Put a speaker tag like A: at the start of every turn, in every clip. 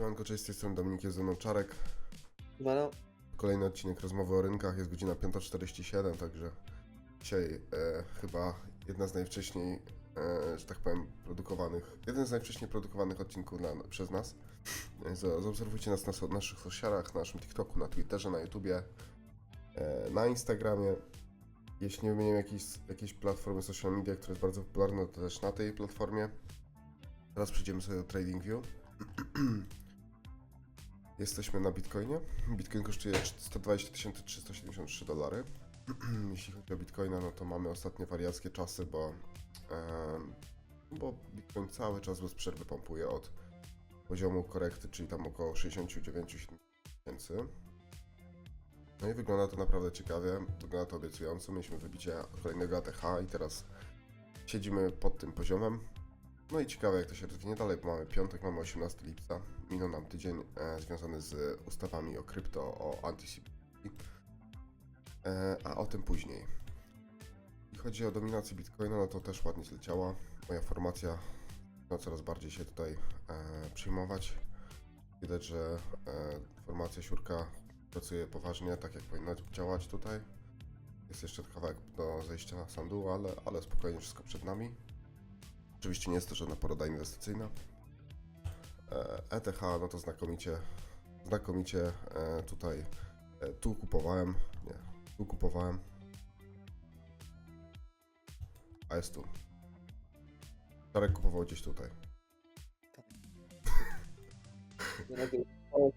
A: Siemanko, cześć, z tej strony Dominik, jest ze mną Czarek.
B: No, no,
A: Kolejny odcinek rozmowy o rynkach, jest godzina 5.47, także dzisiaj e, chyba jedna z najwcześniej, e, że tak powiem, produkowanych, jeden z najwcześniej produkowanych odcinków na, przez nas. E, za- Zaobserwujcie nas na so, naszych socialach, na naszym TikToku, na Twitterze, na YouTubie, e, na Instagramie. Jeśli nie wymieniam jakiejś, jakiejś platformy social media, która jest bardzo popularna, to też na tej platformie. Teraz przejdziemy sobie do TradingView. Jesteśmy na Bitcoinie. Bitcoin kosztuje 120 373 dolary. Jeśli chodzi o Bitcoina, no to mamy ostatnie wariackie czasy, bo, bo Bitcoin cały czas bez przerwy pompuje od poziomu korekty, czyli tam około 69 tysięcy. No i wygląda to naprawdę ciekawie, wygląda to obiecująco. Mieliśmy wybicie kolejnego ATH i teraz siedzimy pod tym poziomem. No i ciekawe jak to się rozwinie dalej, bo mamy piątek, mamy 18 lipca, minął nam tydzień e, związany z ustawami o krypto, o anti-CBDC, e, a o tym później. Jeśli chodzi o dominację Bitcoina, no to też ładnie zleciała. Moja formacja no, coraz bardziej się tutaj e, przyjmować. Widać, że e, formacja siurka pracuje poważnie, tak jak powinna działać tutaj. Jest jeszcze kawałek do zejścia na sandu, ale, ale spokojnie wszystko przed nami. Oczywiście nie jest to żadna poroda inwestycyjna. E, ETH, no to znakomicie, znakomicie e, tutaj e, tu kupowałem, nie, tu kupowałem, a jest tu. Czarek kupował gdzieś tutaj.
B: nie nagrywał. O,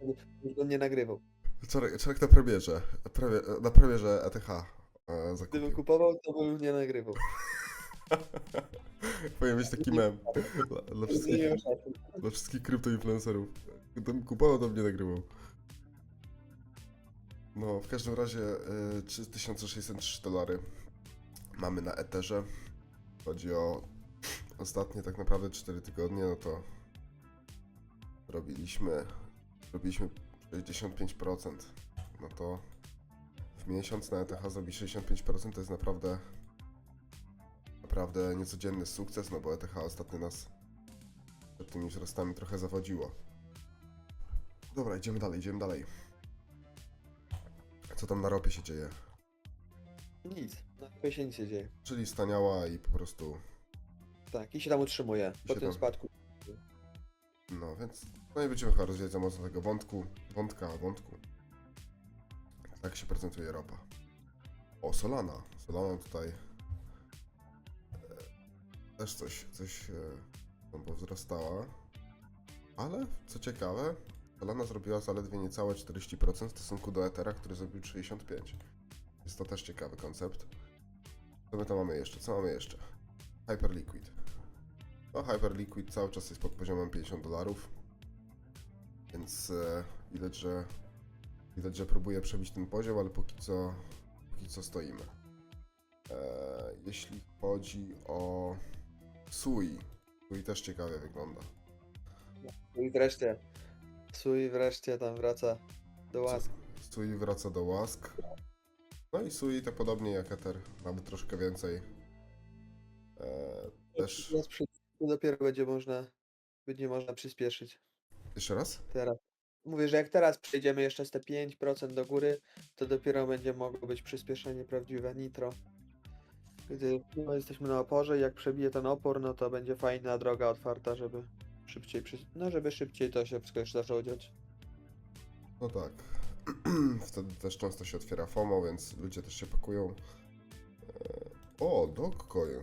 B: Już go nie nagrywał.
A: Czarek, Czarek na premierze, na premierze ETH e,
B: Gdybym
A: zakupił.
B: kupował, to bym nie nagrywał.
A: Powinien być taki mem dla, dla wszystkich, dla wszystkich kryptoinfluencerów. Gdybym kupował, to mnie nagrywał. No, w każdym razie y, 3603 dolary mamy na Etherze. Chodzi o ostatnie tak naprawdę 4 tygodnie, no to robiliśmy, robiliśmy 65%. No to w miesiąc na ETH zrobić 65% to jest naprawdę naprawdę niecodzienny sukces, no bo ETH ostatnio nas przed tymi wzrostami trochę zawodziło. Dobra, idziemy dalej, idziemy dalej. Co tam na ropie się dzieje?
B: Nic. Na razie się nic nie dzieje.
A: Czyli staniała i po prostu,
B: Tak, i się tam utrzymuje. Po
A: się
B: tym
A: tam-
B: spadku.
A: no więc, no i będziemy chyba rozwijać za mocno tego wątku, wątka, wątku. Tak się prezentuje ropa. O, Solana. Solana tutaj też coś, coś e, no bo wzrastała. Ale, co ciekawe, Solana zrobiła zaledwie niecałe 40% w stosunku do Ethera, który zrobił 65%. Jest to też ciekawy koncept. Co my tam mamy jeszcze? Co mamy jeszcze? Hyperliquid. No, Hyperliquid cały czas jest pod poziomem 50 dolarów. Więc e, widać, że widać, że próbuje przebić ten poziom, ale póki co, póki co stoimy. E, jeśli chodzi o Sui, Sui też ciekawie wygląda.
B: I wreszcie. Sui wreszcie tam wraca do łask.
A: Sui wraca do łask. No i Sui to podobnie jak Ether, nawet troszkę więcej. E, też.
B: Dopiero będzie można, będzie można przyspieszyć.
A: Jeszcze raz?
B: Teraz. Mówię, że jak teraz przejdziemy jeszcze z te 5% do góry, to dopiero będzie mogło być przyspieszenie prawdziwe nitro. Gdy no, jesteśmy na oporze i jak przebije ten opór, no to będzie fajna droga otwarta, żeby szybciej, przys- no żeby szybciej to się wszystko jeszcze zaczęło dziać.
A: No tak. Wtedy też często się otwiera FOMO, więc ludzie też się pakują. E, O, Dogcoin.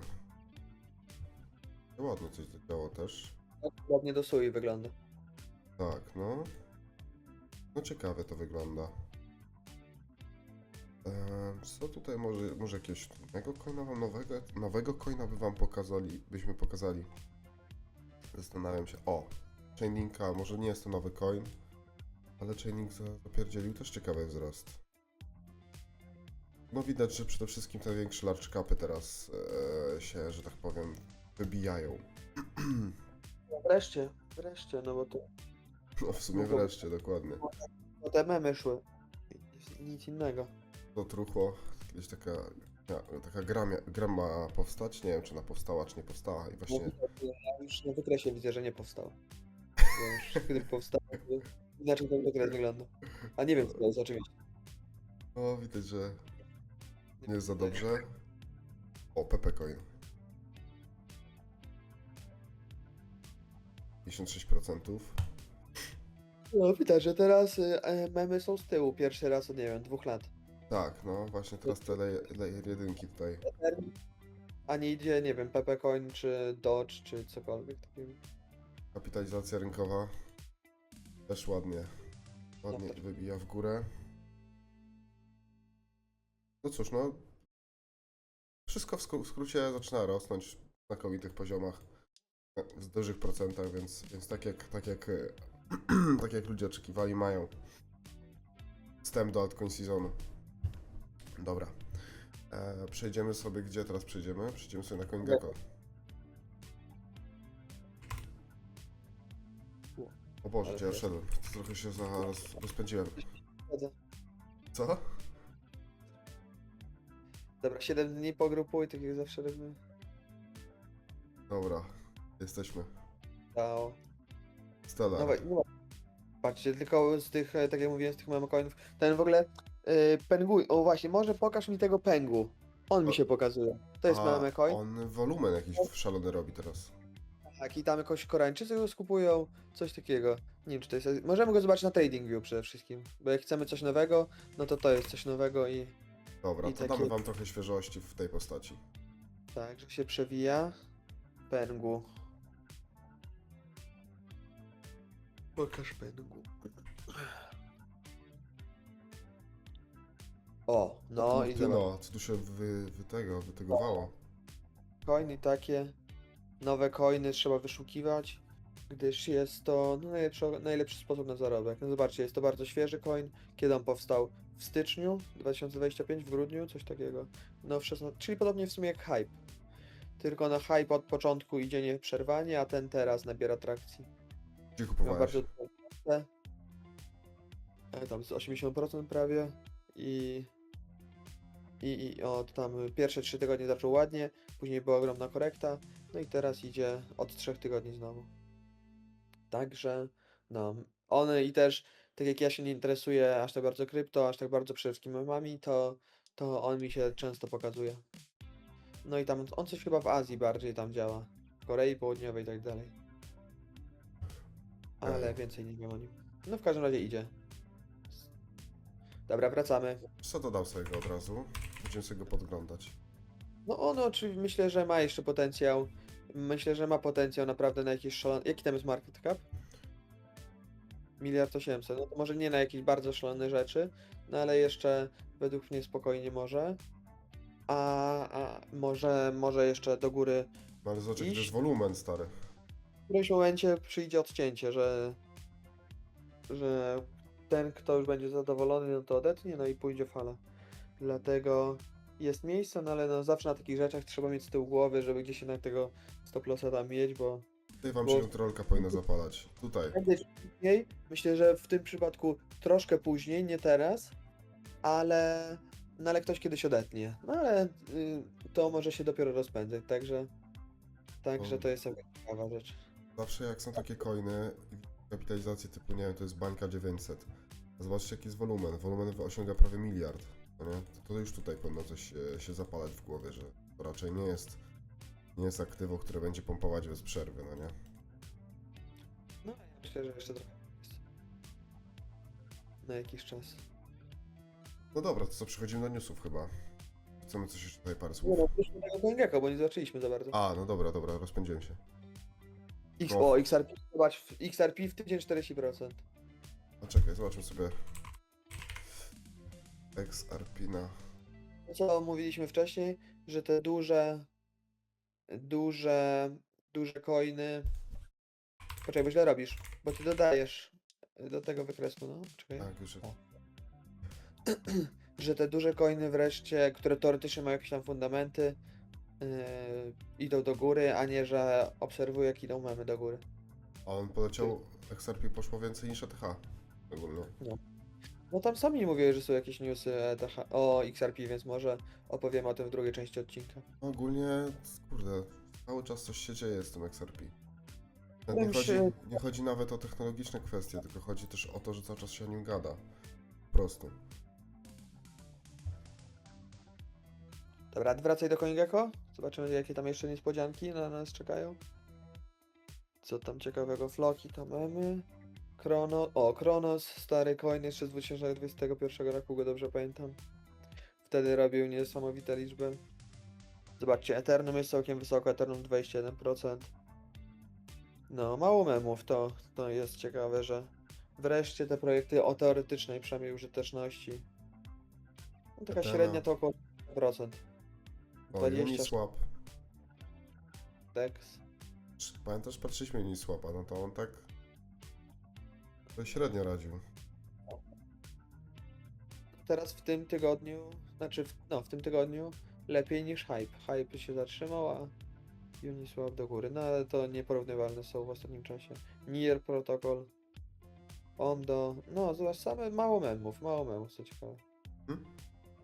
A: To Ładnie coś zadziało też.
B: Tak ładnie do sui wygląda.
A: Tak, no. No ciekawe to wygląda. Co tutaj może, może jakiegoś innego coina wam nowego, nowego coina by wam pokazali, byśmy pokazali. Zastanawiam się, o, Chainlinka, może nie jest to nowy coin, ale Chainlink za- zapierdzielił też ciekawy wzrost. No widać, że przede wszystkim te większe large capy teraz e, się, że tak powiem, wybijają.
B: Wreszcie, wreszcie, no bo to
A: No w sumie
B: No
A: wreszcie, dokładnie.
B: bo te memy szły. Nic innego.
A: To truchło. Kiedyś taka, ja, taka gra, gra ma powstać. Nie wiem, czy ona powstała, czy nie powstała. I właśnie
B: Ja już na wykresie widzę, że nie powstało. już, który powstał. Inaczej ten okres wygląda. A nie wiem co to jest oczywiście.
A: O, widać, że nie jest za dobrze. O, Pepe Coin. 56%.
B: No widać, że teraz y, e, memy są z tyłu pierwszy raz od nie wiem, dwóch lat.
A: Tak, no właśnie teraz te layer, layer jedynki tutaj.
B: A nie idzie, nie wiem, Pepe Coin czy Dodge czy cokolwiek takiego.
A: Kapitalizacja rynkowa też ładnie, ładnie
B: No tak.
A: wybija w górę. No cóż, no wszystko w skró- w skrócie zaczyna rosnąć na znakomitych poziomach, e, w dużych procentach, więc, więc tak jak, tak jak, e, tak jak ludzie oczekiwali, mają wstęp do altcoin sezonu. Dobra. E, przejdziemy sobie, gdzie teraz przejdziemy? Przejdziemy sobie na CoinGecko. O Boże, gdzie ja? Trochę się zaraz rozpędziłem. Co?
B: Dobra, 7 dni pogrupuj, tak jak zawsze robimy.
A: Dobra, jesteśmy.
B: Dao.
A: Stella.
B: No, wa- no, patrzcie, tylko z tych, e, tak jak mówiłem, z tych meme coinów, ten w ogóle pengu, o właśnie, może pokaż mi tego pengu. On mi się pokazuje. To jest
A: A
B: meme coin.
A: on wolumen jakiś szalony robi teraz.
B: Tak, i tam jakoś Koreańczycy go skupują, coś takiego. Nie wiem, czy to jest. Możemy go zobaczyć na TradingView przede wszystkim. Bo jak chcemy coś nowego, no to to jest coś nowego i
A: Dobra,
B: I
A: to
B: takie-
A: damy wam trochę świeżości w tej postaci.
B: tak, że się przewija. Pengu. Pokaż pengu. O, no i
A: ty,
B: zobacz.
A: no, co tu się wy, wy tego, wytygowało.
B: Coiny takie. Nowe coiny trzeba wyszukiwać, gdyż jest to no, najlepszy, najlepszy sposób na zarobek. No zobaczcie, jest to bardzo świeży coin. Kiedy on powstał? W styczniu 2025, w grudniu, coś takiego. No w 16, czyli podobnie w sumie jak hype. Tylko na hype od początku idzie nieprzerwanie, a ten teraz nabiera trakcji.
A: Gdzie
B: Ma
A: kupowałeś?
B: bardzo dużą kwotę. E, Tam z 80% prawie i i, i od tam pierwsze 3 tygodnie zaczął ładnie, później była ogromna korekta, no i teraz idzie od 3 tygodni znowu. Także, no, one i też, tak jak ja się nie interesuję aż tak bardzo krypto, aż tak bardzo przede wszystkim memami, to, to on mi się często pokazuje. No i tam, on coś chyba w Azji bardziej tam działa, w Korei Południowej i tak dalej. Ale
A: Ej.
B: więcej nie wiem o nim. No w każdym razie idzie. Dobra, wracamy.
A: Co dodał sobie go od razu? Będziemy sobie go podglądać.
B: No on oczywiście myślę, że ma jeszcze potencjał. Myślę, że ma potencjał naprawdę na jakieś szalone... Jaki tam jest market cap? Miliard osiemset. No to może nie na jakieś bardzo szalone rzeczy, no ale jeszcze według mnie spokojnie może. A, a może, może jeszcze do góry
A: ale zobacz, jaki to jest wolumen, stary.
B: w którymś momencie przyjdzie odcięcie, że, że ten, kto już będzie zadowolony, no to odetnie, no i pójdzie fala. Dlatego jest miejsce, no ale no zawsze na takich rzeczach trzeba mieć z tyłu głowy, żeby gdzieś jednak tego stop lossa tam mieć, bo
A: Tutaj wam
B: Bo-
A: się kontrolka powinna zapalać. Tutaj.
B: prędzej czy później, myślę, że w tym przypadku troszkę później, nie teraz, ale, no ale ktoś kiedyś odetnie. No ale y, to może się dopiero rozpędzać, także, także to jest całkiem ciekawa rzecz.
A: Zawsze jak są takie coiny i kapitalizacje typu, nie wiem, to jest bańka 900. A Zobaczcie jaki jest wolumen. Wolumen osiąga prawie miliard. No nie? To, już tutaj powinno coś e, się zapalać w głowie, że to raczej nie jest nie jest aktywo, które będzie pompować bez przerwy, no nie?
B: No, ja myślę, że jeszcze trochę jest. Na jakiś czas.
A: No dobra, to co, przechodzimy do newsów chyba. Chcemy coś jeszcze tutaj parę
B: Nie
A: słów.
B: no, wyszło tego Coingecko, bo nie zaczęliśmy za bardzo.
A: A, no dobra, dobra, rozpędziłem się.
B: X,
A: no.
B: o, XRP, zobacz, w- XRP w tydzień 40%.
A: A czekaj, zobaczmy sobie XRP na...
B: To co mówiliśmy wcześniej, że te duże, duże, duże coiny... Poczekaj, bo źle robisz, bo ty dodajesz do tego wykresu, no, czekaj.
A: Tak, już...
B: O. że te duże coiny wreszcie, które teoretycznie mają jakieś tam fundamenty, yy, idą do góry, a nie, że obserwuję jak idą memy do góry.
A: A on poleciał, XRP poszło więcej niż ETH. Ogólnie.
B: No tam sami mówili, że są jakieś newsy ETH, o XRP, więc może opowiemy o tym w drugiej części odcinka.
A: Ogólnie, kurde, cały czas coś się dzieje z tym XRP. Nie chodzi, nie chodzi nawet o technologiczne kwestie, tylko chodzi też o to, że cały czas się o nim gada. Po prostu.
B: Dobra, wracaj do CoinGecko. Zobaczymy, jakie tam jeszcze niespodzianki na nas czekają. Co tam ciekawego? Floki to mamy. Krono... O, Kronos, stary coin jeszcze z 2021 roku, go dobrze pamiętam. Wtedy robił niesamowite liczby. Zobaczcie, Eternum jest całkiem wysoko, Eternum 21%. No, mało memów, to, to jest ciekawe, że wreszcie te projekty o teoretycznej przynajmniej użyteczności. No, taka średnia to około 100%.
A: O,
B: 20
A: Uniswap.
B: Dex.
A: Czy- Pamiętasz, patrzyliśmy Uniswapa, no to on tak... To średnio radził.
B: Teraz w tym tygodniu, znaczy w, no w tym tygodniu lepiej niż Hype. Hype się zatrzymał, a Uniswap do góry. No ale to nieporównywalne są w ostatnim czasie. Nier Protocol. Ondo. No zobacz, same mało memów, mało memów, co ciekawe.
A: Hmm?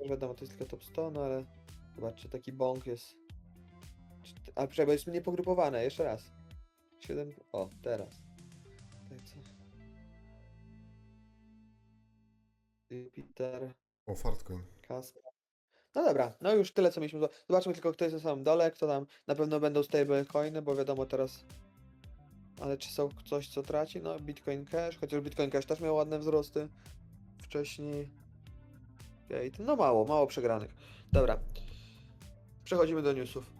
B: Już wiadomo, to jest tylko top 100, no ale zobaczcie, taki bąk jest. A przecież jest niepogrupowane, jeszcze raz. 7. O, teraz. Jupiter.
A: O, Fartcoin.
B: Kasper. No dobra, no już tyle co mieliśmy. Zobaczmy tylko kto jest na samym dole, kto tam na pewno będą stablecoiny, bo wiadomo teraz. Ale czy są coś co traci? No Bitcoin Cash, chociaż Bitcoin Cash też miał ładne wzrosty wcześniej. Gate, no mało, mało przegranych. Dobra. Przechodzimy do newsów.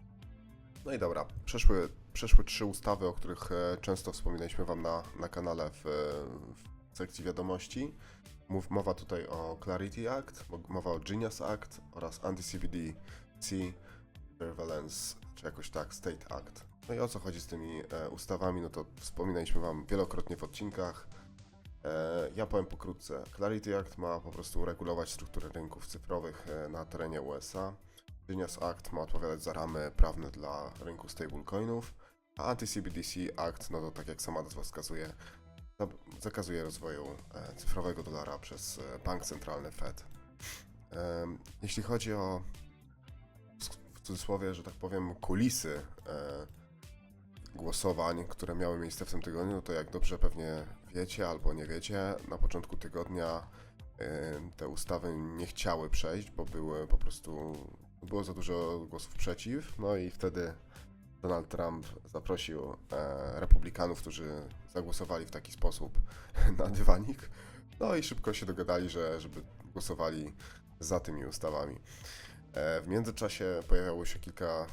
A: No i dobra, przeszły, przeszły trzy ustawy, o których e, często wspominaliśmy Wam na, na kanale w, e, w sekcji wiadomości. Mowa tutaj o Clarity Act, mo- mowa o Genius Act oraz Anti-CBDC Surveillance, czy jakoś tak, State Act. No i o co chodzi z tymi e, ustawami, no to wspominaliśmy Wam wielokrotnie w odcinkach. E, ja powiem pokrótce. Clarity Act ma po prostu uregulować strukturę rynków cyfrowych e, na terenie USA. Genius Act ma odpowiadać za ramy prawne dla rynku stablecoinów, a Anti-CBDC Act, no to tak jak sama nazwa wskazuje, zakazuje rozwoju e, cyfrowego dolara przez e, bank centralny Fed. Jeśli chodzi o w cudzysłowie, że tak powiem, kulisy e, głosowań, które miały miejsce w tym tygodniu, no to jak dobrze pewnie wiecie albo nie wiecie, na początku tygodnia te ustawy nie chciały przejść, bo były po prostu było za dużo głosów przeciw, no i wtedy Donald Trump zaprosił e, republikanów, którzy zagłosowali w taki sposób na dywanik, no i szybko się dogadali, że żeby głosowali za tymi ustawami. E, w międzyczasie pojawiało się kilka e,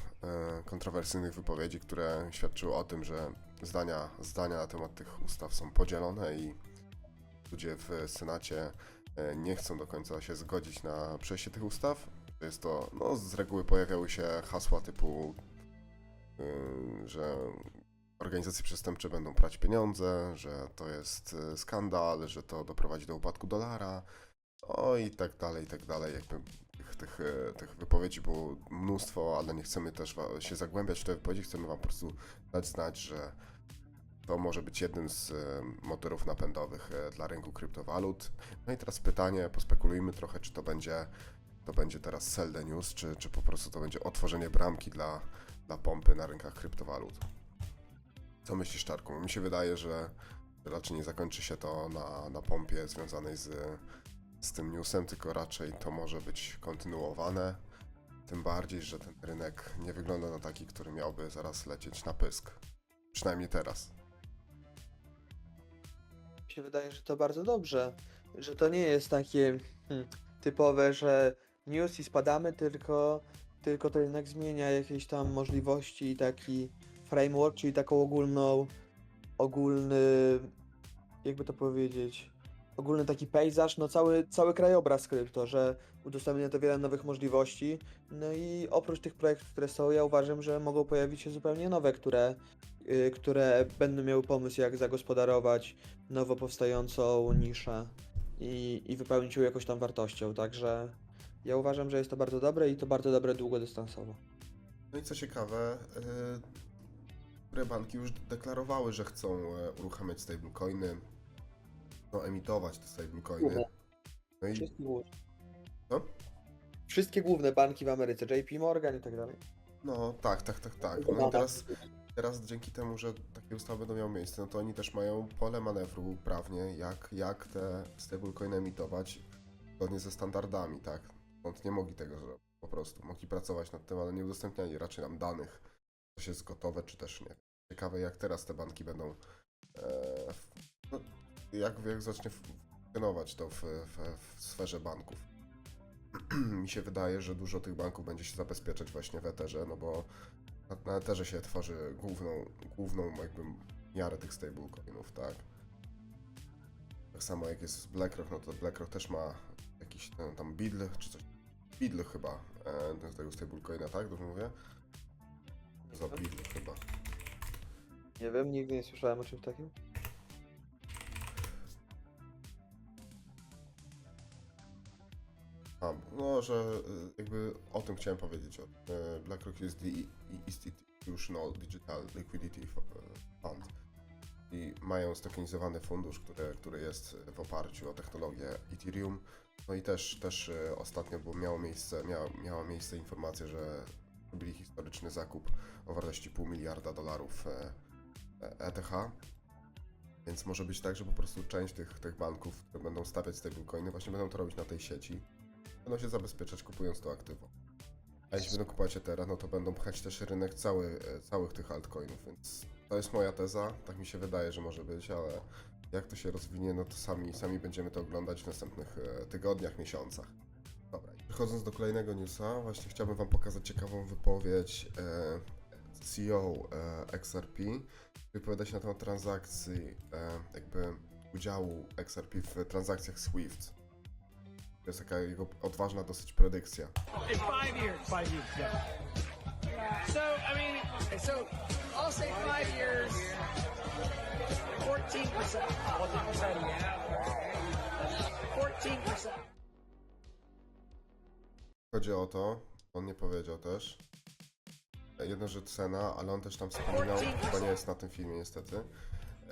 A: kontrowersyjnych wypowiedzi, które świadczyły o tym, że zdania, zdania na temat tych ustaw są podzielone i ludzie w Senacie e, nie chcą do końca się zgodzić na przejście tych ustaw. Jest to, no z reguły pojawiały się hasła typu, że organizacje przestępcze będą prać pieniądze, że to jest y, skandal, że to doprowadzi do upadku dolara, o i tak dalej, i tak dalej. Jakby tych, tych, y, tych wypowiedzi było mnóstwo, ale nie chcemy też się zagłębiać w te wypowiedzi, chcemy wam po prostu dać znać, że to może być jednym z y, motorów napędowych y, dla rynku kryptowalut. No i teraz pytanie, pospekulujmy trochę, czy to będzie to będzie teraz sell the news, czy, czy po prostu to będzie otworzenie bramki dla, dla pompy na rynkach kryptowalut. Co myślisz, Czarku? Mi się wydaje, że raczej nie zakończy się to na, na pompie związanej z, z tym newsem, tylko raczej to może być kontynuowane. Tym bardziej, że ten rynek nie wygląda na taki, który miałby zaraz lecieć na pysk. Przynajmniej teraz.
B: Mi się wydaje, że to bardzo dobrze, że to nie jest takie hmm, typowe, że news i spadamy, tylko, tylko ten rynek zmienia jakieś tam możliwości i taki framework, czyli taką ogólną, ogólny, jakby to powiedzieć, ogólny taki pejzaż, no cały, cały krajobraz krypto, że udostępnia to wiele nowych możliwości, no i oprócz tych projektów, które są, ja uważam, że mogą pojawić się zupełnie nowe, które, y, które będą miały pomysł, jak zagospodarować nowo powstającą niszę i, i wypełnić ją jakąś tam wartością. Także ja uważam, że jest to bardzo dobre i to bardzo dobre długodystansowo.
A: No i co ciekawe, które banki już deklarowały, że chcą e, uruchamiać stablecoiny, no emitować te stablecoiny. No i
B: Wszystkie główne.
A: Co?
B: Wszystkie główne banki w Ameryce, JP Morgan i tak dalej.
A: no tak, tak, tak, tak. No i teraz teraz dzięki temu, że takie ustawy będą miały miejsce, no to oni też mają pole manewru prawnie, jak, jak te stablecoiny emitować zgodnie ze standardami, tak? Nie mogli tego zrobić, po prostu. Mogli pracować nad tym, ale nie udostępniali raczej nam danych, coś jest gotowe, czy też nie. Ciekawe, jak teraz te banki będą, e, no, jak, jak zacznie funkcjonować to w, w, w sferze banków. Mi się wydaje, że dużo tych banków będzie się zabezpieczać właśnie w Etherze, no bo na, na Etherze się tworzy główną, główną jakby miarę tych stablecoinów, tak? Tak samo jak jest BlackRock, no to BlackRock też ma jakiś ten, tam Bidl czy coś. Bidl chyba, e, z tego stablecoina, tak? Dobrze mówię? Za Bidl chyba.
B: Nie wiem, nigdy nie słyszałem o czymś takim.
A: A, no, że y, jakby o tym chciałem powiedzieć. O, y, BlackRock jest the Institutional Digital Liquidity F- Fund i mają stokenizowany fundusz, który, który jest w oparciu o technologię Ethereum. No i też, też y, ostatnio było, miało miejsce, miała, miała miejsce informacja, że robili historyczny zakup o wartości pół miliarda dolarów e, e, ETH. Więc może być tak, że po prostu część tych, tych banków, które będą stawiać stablecoiny, właśnie będą to robić na tej sieci będą się zabezpieczać kupując to aktywo. A jeśli będą kupować Ethera, no to będą pchać też rynek cały, e, całych tych altcoinów, więc to jest moja teza, tak mi się wydaje, że może być, ale jak to się rozwinie, no to sami, sami będziemy to oglądać w następnych e, tygodniach, miesiącach. Dobra, przechodząc do kolejnego newsa, właśnie chciałbym wam pokazać ciekawą wypowiedź e, CEO e, XRP, wypowiada się na temat transakcji, e, jakby udziału XRP w transakcjach SWIFT. To jest taka jego odważna dosyć predykcja.
C: In five years. Five years, yeah. So, I mean, so I'll say five years, 14%. 14%, yeah. 14%.
A: Chodzi o to, on nie powiedział też. Jedno, że cena, ale on też tam wspominał, chyba nie jest na tym filmie niestety,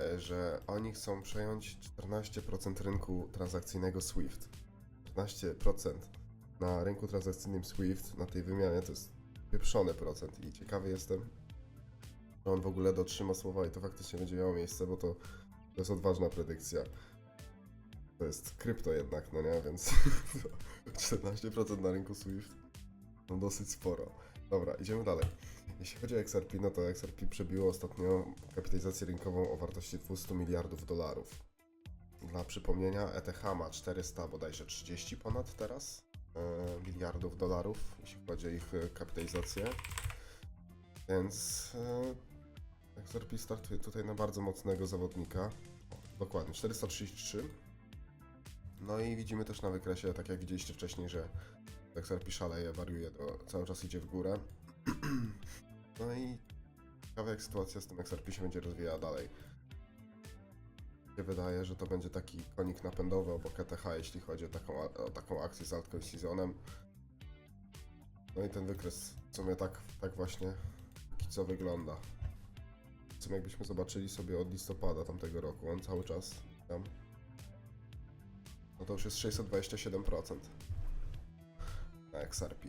A: e, że oni chcą przejąć 14% rynku transakcyjnego SWIFT. 14% na rynku transakcyjnym SWIFT, na tej wymianie, to jest pieprzony procent i ciekawy jestem, on w ogóle dotrzyma słowa i to faktycznie będzie miało miejsce, bo to, to jest odważna predykcja. To jest krypto jednak, no nie, więc 14% na rynku SWIFT, no dosyć sporo. Dobra, idziemy dalej. Jeśli chodzi o XRP, no to XRP przebiło ostatnio kapitalizację rynkową o wartości 200 miliardów dolarów. Dla przypomnienia, ETH ma 400 bodajże 30 ponad teraz e, miliardów dolarów, jeśli chodzi o ich kapitalizację. Więc e, XRP startuje tutaj na bardzo mocnego zawodnika. O, dokładnie, 433. No i widzimy też na wykresie, tak jak widzieliście wcześniej, że XRP szaleje, wariuje, to cały czas idzie w górę. No i ciekawe jak sytuacja z tym XRP się będzie rozwijała dalej. Mi się wydaje, że to będzie taki konik napędowy obok ETH, jeśli chodzi o taką, o taką akcję z altcoin seasonem. No i ten wykres w sumie tak, tak właśnie co wygląda. Sumie jakbyśmy zobaczyli sobie od listopada tamtego roku, on cały czas tam. No to już jest 627% na XRP.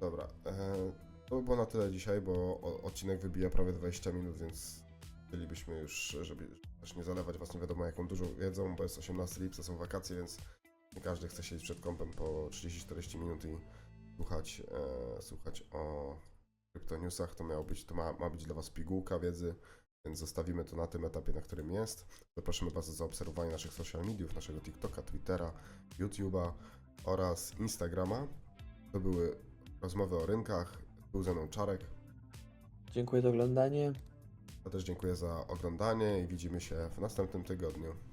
A: Dobra, e, to by było na tyle dzisiaj, bo odcinek wybija prawie 20 minut, więc chcielibyśmy już, żeby też nie zalewać was nie wiadomo jaką dużą wiedzą, bo jest 18 lipca, są wakacje, więc nie każdy chce siedzieć przed kąpem po 30-40 minut i słuchać, e, słuchać o kryptonewsach. To miało być, to ma, ma być dla was pigułka wiedzy, więc zostawimy to na tym etapie, na którym jest. Zapraszamy Was do zaobserwowania naszych social mediów, naszego TikToka, Twittera, YouTube'a oraz Instagrama. To były rozmowy o rynkach. Był ze mną Czarek.
B: Dziękuję za oglądanie.
A: Ja też dziękuję za oglądanie i widzimy się w następnym tygodniu.